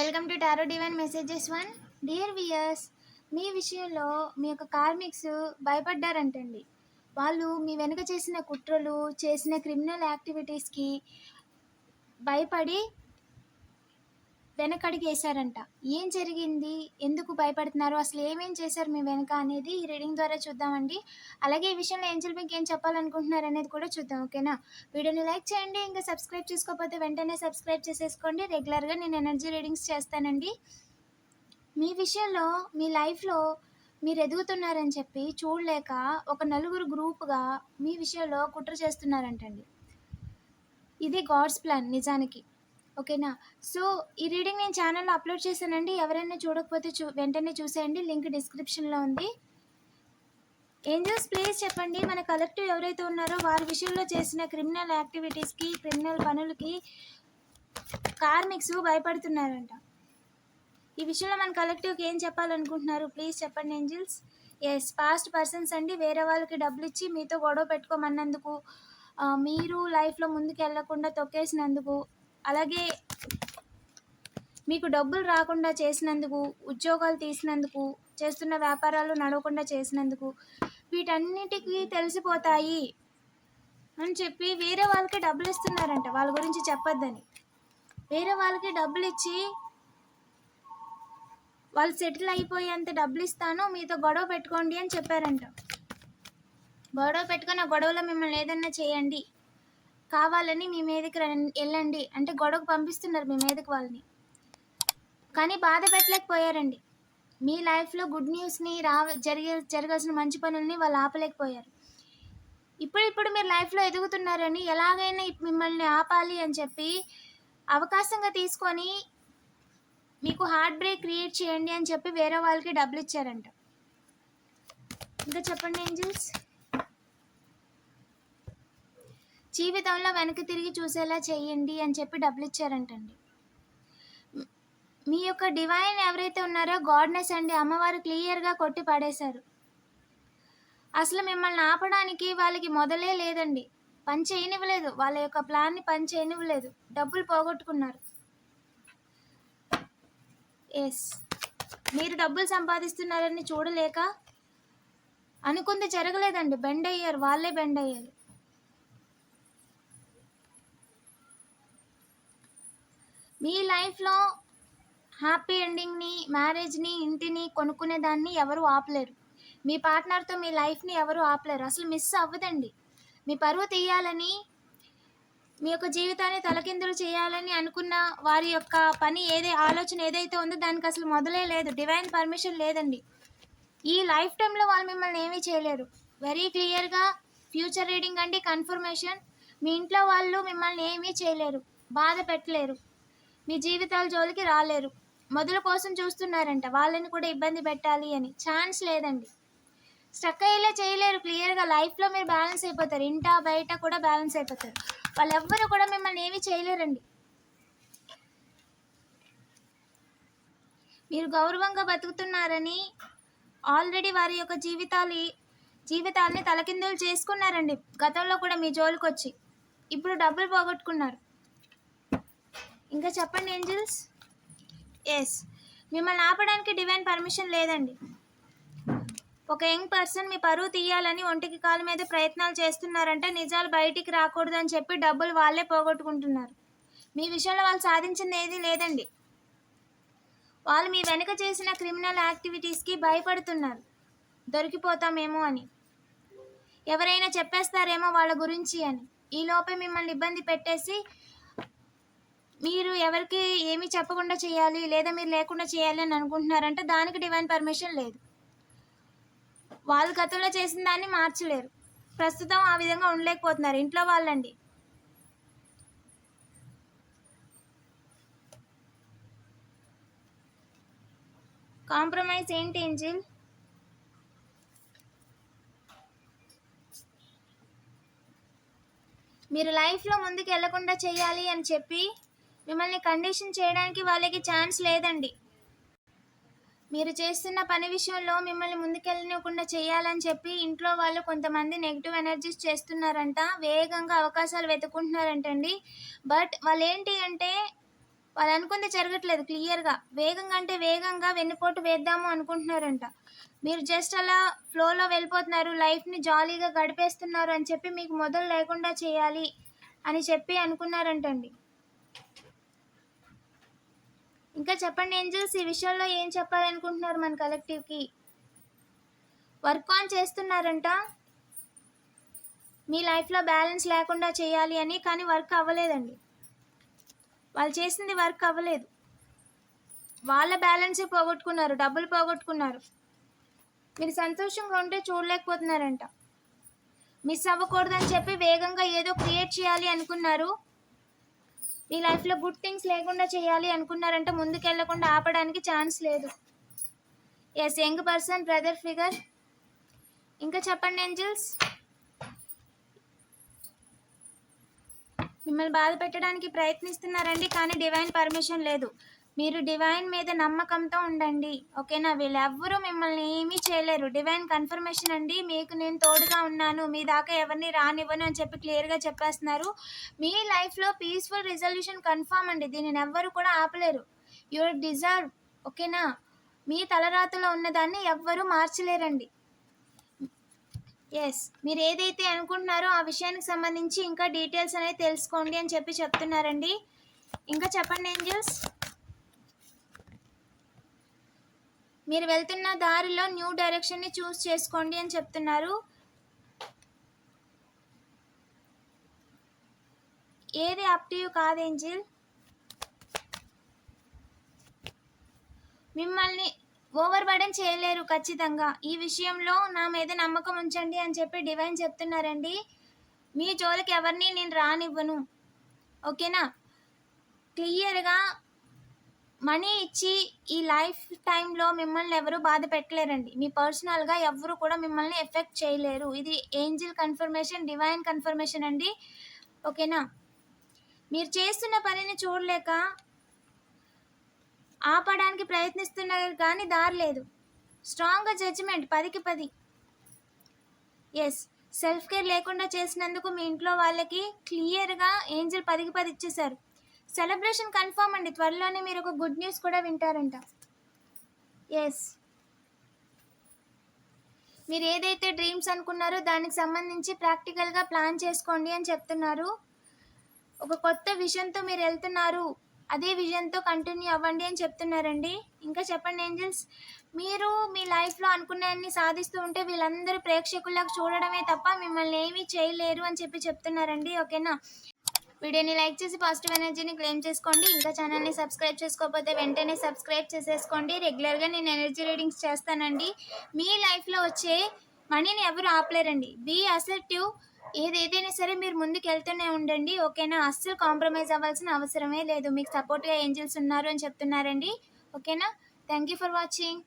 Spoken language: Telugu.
Welcome to tarot divine messages one. Dear viewers మీ విషయంలో మీ యొక్క కార్మిక్స్ భయపడ్డారంటండి. వాళ్ళు మీ వెనుక చేసిన కుట్రలు చేసిన క్రిమినల్ యాక్టివిటీస్కి భయపడి వెనకడిగేశారంట. ఏం జరిగింది? ఎందుకు భయపడుతున్నారు? అసలు ఏమేం చేశారు మీ వెనక అనేది ఈ రీడింగ్ ద్వారా చూద్దామండి. అలాగే ఈ విషయంలో ఏంజల్ మీకు ఏం చెప్పాలనుకుంటున్నారు అనేది కూడా చూద్దాం ఓకేనా? వీడియోని లైక్ చేయండి ఇంకా సబ్స్క్రైబ్ చేసుకోకపోతే వెంటనే సబ్స్క్రైబ్ చేసేసుకోండి. రెగ్యులర్గా నేను ఎనర్జీ రీడింగ్స్ చేస్తానండి. మీ విషయంలో మీ లైఫ్లో మీరు ఎదుగుతున్నారని చెప్పి చూడలేక ఒక నలుగురు గ్రూప్గా మీ విషయంలో కుట్ర చేస్తున్నారంటండి. ఇది గాడ్స్ ప్లాన్ నిజానికి. ఓకేనా? సో ఈ రీడింగ్ నేను ఛానల్లో అప్లోడ్ చేశానండి. ఎవరైనా చూడకపోతే చూ వెంటనే చూసేయండి. లింక్ డిస్క్రిప్షన్లో ఉంది. ఏంజల్స్ ప్లీజ్ చెప్పండి. మన కలెక్టివ్ ఎవరైతే ఉన్నారో వారి విషయంలో చేసిన క్రిమినల్ యాక్టివిటీస్కి క్రిమినల్ పనులకి కార్మిక్స్ భయపడుతున్నారంట. ఈ విషయంలో మన కలెక్టివ్కి ఏం చెప్పాలనుకుంటున్నారు? ప్లీజ్ చెప్పండి ఏంజిల్స్. ఎస్ పాస్ట్ పర్సన్స్ అండి. వేరే వాళ్ళకి డబ్బులు ఇచ్చి మీతో గొడవ పెట్టుకోమన్నందుకు మీరు లైఫ్లో ముందుకు వెళ్ళకుండా తొక్కేసినందుకు అలాగే మీకు డబ్బులు రాకుండా చేసినందుకు ఉద్యోగాలు తీసినందుకు చేస్తున్న వ్యాపారాలు నడవకుండా చేసినందుకు వీటన్నిటికీ తెలిసిపోతాయి అని చెప్పి వేరే వాళ్ళకి డబ్బులు ఇస్తున్నారంట. వాళ్ళ గురించి చెప్పొద్దని. వేరే వాళ్ళకి డబ్బులు ఇచ్చి వాళ్ళు సెటిల్ అయిపోయేంత డబ్బులు ఇస్తాను మీతో గొడవ పెట్టుకోండి అని చెప్పారంట. గొడవ పెట్టుకున్న గొడవలో మిమ్మల్ని ఏదన్నా చేయండి. కావాలని మీ మీదకి వెళ్ళండి. అంటే గొడవకు పంపిస్తున్నారు మీ మీదకి వాళ్ళని. కానీ బాధ పెట్టలేకపోయారండి. మీ లైఫ్లో గుడ్ న్యూస్ని రా జరిగే జరగాల్సిన మంచి పనుల్ని వాళ్ళు ఆపలేకపోయారు. ఇప్పుడు ఇప్పుడు మీరు లైఫ్లో ఎదుగుతున్నారని ఎలాగైనా మిమ్మల్ని ఆపాలి అని చెప్పి అవకాశంగా తీసుకొని మీకు హార్ట్ బ్రేక్ క్రియేట్ చేయండి అని చెప్పి వేరే వాళ్ళకి డబ్బులు ఇచ్చారంట. ఇంకా చెప్పండి ఏంజిల్స్? జీవితంలో వెనక్కి తిరిగి చూసేలా చేయండి అని చెప్పి డబ్బులు ఇచ్చారంటండి. మీ యొక్క డివైన్ ఎవరైతే ఉన్నారో గాడ్నెస్ అండి అమ్మవారు క్లియర్గా కొట్టి పడేశారు. అసలు మిమ్మల్ని ఆపడానికి వాళ్ళకి మొదలే లేదండి. పని చేయనివ్వలేదు. వాళ్ళ యొక్క ప్లాన్ని పని చేయనివ్వలేదు. డబ్బులు పోగొట్టుకున్నారు. ఎస్ మీరు డబ్బులు సంపాదిస్తున్నారని చూడలేక అనుకుంది జరగలేదండి. బెండ్ అయ్యారు. వాళ్ళే బెండ్ అయ్యారు. మీ లైఫ్లో హ్యాపీ ఎండింగ్ని మ్యారేజ్ని ఇంటిని కొనుక్కునే దాన్ని ఎవరు ఆపలేరు. మీ పార్ట్నర్తో మీ లైఫ్ని ఎవరు ఆపలేరు. అసలు మిస్ అవ్వదండి. మీ పరువు తీయాలని మీ యొక్క జీవితాన్ని తలకిందులు చేయాలని అనుకున్న వారి యొక్క పని ఏదే ఆలోచన ఏదైతే ఉందో దానికి అసలు మొదలే లేదు. డివైన్ పర్మిషన్ లేదండి. ఈ లైఫ్ టైంలో వాళ్ళు మిమ్మల్ని ఏమీ చేయలేరు. వెరీ క్లియర్గా ఫ్యూచర్ రీడింగ్ అండి కన్ఫర్మేషన్. మీ ఇంట్లో వాళ్ళు మిమ్మల్ని ఏమీ చేయలేరు. బాధ పెట్టలేరు. మీ జీవితాల జోలికి రాలేరు. మొదల కోసం చూస్తున్నారంట వాళ్ళని కూడా ఇబ్బంది పెట్టాలి అని. ఛాన్స్ లేదండి. స్ట్రక్ అయ్యేలా చేయలేరు క్లియర్గా లైఫ్లో మీరు బ్యాలెన్స్ అయిపోతారు. ఇంట బయట కూడా బ్యాలెన్స్ అయిపోతారు. వాళ్ళెవ్వరూ కూడా మిమ్మల్ని ఏమీ చేయలేరండి. మీరు గౌరవంగా బతుకుతున్నారని ఆల్రెడీ వారి యొక్క జీవితాలు జీవితాన్ని తలకిందులు చేసుకున్నారండి. గతంలో కూడా మీ జోలికి వచ్చి ఇప్పుడు డబ్బులు పోగొట్టుకున్నారు. ఇంకా చెప్పండి ఏంజల్స్? ఎస్ మిమ్మల్ని ఆపడానికి డివైన్ పర్మిషన్ లేదండి. ఒక యంగ్ పర్సన్ మీ పరువు తీయాలని ఒంటికి కాలు మీద ప్రయత్నాలు చేస్తున్నారంటే నిజాలు బయటికి రాకూడదని చెప్పి డబ్బులు వాళ్ళే పోగొట్టుకుంటున్నారు. మీ విషయంలో వాళ్ళు సాధించింది ఏది లేదండి. వాళ్ళు మీ వెనుక చేసిన క్రిమినల్ యాక్టివిటీస్కి భయపడుతున్నారు. దొరికిపోతామేమో అని. ఎవరైనా చెప్పేస్తారేమో వాళ్ళ గురించి అని. ఈలోపే మిమ్మల్ని ఇబ్బంది పెట్టేసి మీరు ఎవరికి ఏమీ చెప్పకుండా చేయాలి లేదా మీరు లేకుండా చేయాలి అని అనుకుంటున్నారంటే దానికి డివైన్ పర్మిషన్ లేదు. వాళ్ళు గతంలో చేసిన దాన్ని మార్చలేరు. ప్రస్తుతం ఆ విధంగా ఉండలేకపోతున్నారు ఇంట్లో వాళ్ళండి. కాంప్రమైజ్ ఏంటి ఏంజిల్? మీరు లైఫ్లో ముందుకు వెళ్ళకుండా చేయాలి అని చెప్పి మిమ్మల్ని కండిషన్ చేయడానికి వాళ్ళకి ఛాన్స్ లేదండి. మీరు చేస్తున్న పని విషయంలో మిమ్మల్ని ముందుకెళ్ళనివ్వకుండా చేయాలని చెప్పి ఇంట్లో వాళ్ళు కొంతమంది నెగిటివ్ ఎనర్జీస్ చేస్తున్నారంట వేగంగా అవకాశాలు వెతుకుంటున్నారంటండి బట్ వాళ్ళు ఏంటి అంటే వాళ్ళు అనుకుంది జరగట్లేదు క్లియర్గా. వేగంగా అంటే వేగంగా వెన్నుపోటు వేద్దాము అనుకుంటున్నారంట. మీరు జస్ట్ అలా ఫ్లోలో వెళ్ళిపోతున్నారు లైఫ్ని జాలీగా గడిపేస్తున్నారు అని చెప్పి మీకు మొదలు లేకుండా చేయాలి అని చెప్పి అనుకున్నారంటండి. ఇంకా చెప్పండి ఏంజల్స్ ఈ విషయంలో ఏం చెప్పాలనుకుంటున్నారు మన కలెక్టివ్కి? వర్క్ ఆన్ చేస్తున్నారంట. మీ లైఫ్లో బ్యాలెన్స్ లేకుండా చేయాలి అని కానీ వర్క్ అవ్వలేదండి. వాళ్ళు చేసింది వర్క్ అవ్వలేదు. వాళ్ళ బ్యాలెన్స్ పోగొట్టుకున్నారు డబ్బులు పోగొట్టుకున్నారు. మీరు సంతోషంగా ఉంటే చూడలేకపోతున్నారంట. మిస్ అవ్వకూడదని చెప్పి వేగంగా ఏదో క్రియేట్ చేయాలి అనుకున్నారు. మీ లైఫ్లో గుడ్ థింగ్స్ లేకుండా చేయాలి అనుకున్నారంటే ముందుకెళ్ళకుండా ఆపడానికి ఛాన్స్ లేదు. Yes young person brother figure ఇంకా చెప్పండి ఏంజల్స్ మిమ్మల్ని బాధ పెట్టడానికి ప్రయత్నిస్తున్నారండి కానీ డివైన్ పర్మిషన్ లేదు. మీరు డివైన్ మీద నమ్మకంతో ఉండండి. ఓకేనా? వీళ్ళెవ్వరూ మిమ్మల్ని ఏమీ చేయలేరు. డివైన్ కన్ఫర్మేషన్ అండి. మీకు నేను తోడుగా ఉన్నాను. మీ దాకా ఎవరిని రానివ్వను అని చెప్పి క్లియర్గా చెప్పేస్తున్నారు. మీ లైఫ్లో పీస్ఫుల్ రిజల్యూషన్ కన్ఫామ్ అండి. దీనిని ఎవ్వరు కూడా ఆపలేరు. యువర్ డిజర్వ్ ఓకేనా? మీ తలరాతలో ఉన్నదాన్ని ఎవ్వరూ మార్చలేరండి. ఎస్ మీరు ఏదైతే అనుకుంటున్నారో ఆ విషయానికి సంబంధించి ఇంకా డీటెయిల్స్ అనేది తెలుసుకోండి అని చెప్పి చెప్తున్నారండి. ఇంకా చెప్పండి ఏంజల్స్ మీరు వెళ్తున్న దారిలో న్యూ డైరెక్షన్ని చూస్ చేసుకోండి అని చెప్తున్నారు. ఏది అప్ టు యూ కాదు ఏంజిల్? మిమ్మల్ని ఓవర్ బర్డెన్ చేయలేరు ఖచ్చితంగా. ఈ విషయంలో నా మీద నమ్మకం ఉంచండి అని చెప్పి డివైన్ చెప్తున్నారండి. మీ జోలికి ఎవరిని నేను రానివ్వను. ఓకేనా? క్లియర్గా మనీ ఇచ్చి ఈ లైఫ్ టైంలో మిమ్మల్ని ఎవరు బాధ పెట్టలేరండి. మీ పర్సనల్గా ఎవరు కూడా మిమ్మల్ని ఎఫెక్ట్ చేయలేరు. ఇది ఏంజిల్ కన్ఫర్మేషన్ డివైన్ కన్ఫర్మేషన్ అండి. ఓకేనా? మీరు చేస్తున్న పనిని చూడలేక ఆపడానికి ప్రయత్నిస్తున్నారు కానీ దారి లేదు. స్ట్రాంగ్గా జడ్జిమెంట్ పదికి పది. ఎస్ సెల్ఫ్ కేర్ లేకుండా చేసినందుకు మీ ఇంట్లో వాళ్ళకి క్లియర్గా ఏంజిల్ పదికి పది ఇచ్చేశారు. సెలబ్రేషన్ కన్ఫర్మ్ అండి. త్వరలోనే మీరు ఒక గుడ్ న్యూస్ కూడా వింటారంట. ఎస్ మీరు ఏదైతే డ్రీమ్స్ అనుకున్నారో దానికి సంబంధించి ప్రాక్టికల్గా ప్లాన్ చేసుకోండి అని చెప్తున్నారు. ఒక కొత్త విజన్తో మీరు వెళ్తున్నారు. అదే విజన్తో కంటిన్యూ అవ్వండి అని చెప్తున్నారండి. ఇంకా చెప్పండి ఏంజల్స్ మీరు మీ లైఫ్లో అనుకున్నవన్నీ సాధిస్తూ ఉంటే వీళ్ళందరూ ప్రేక్షకులకు చూడడమే తప్ప మిమ్మల్ని ఏమీ చేయలేరు అని చెప్పి చెప్తున్నారండి. ఓకేనా వీడియోని లైక్ చేసి పాజిటివ్ ఎనర్జీని క్లెయిమ్ చేసుకోండి. ఇంకా ఛానల్ని సబ్స్క్రైబ్ చేసుకోకపోతే వెంటనే సబ్స్క్రైబ్ చేసేసుకోండి. రెగ్యులర్గా నేను ఎనర్జీ రీడింగ్స్ చేస్తానండి. మీ లైఫ్లో వచ్చే మనీని ఎవరు ఆపలేరండి. బీ అసెప్టివ్. ఏదేదైనా సరే మీరు ముందుకు వెళ్తూనే ఉండండి. ఓకేనా? అస్సలు కాంప్రమైజ్ అవ్వాల్సిన అవసరమే లేదు. మీకు సపోర్ట్గా ఏంజల్స్ ఉన్నారు అని చెప్తున్నారండి. ఓకేనా? Thank you for watching.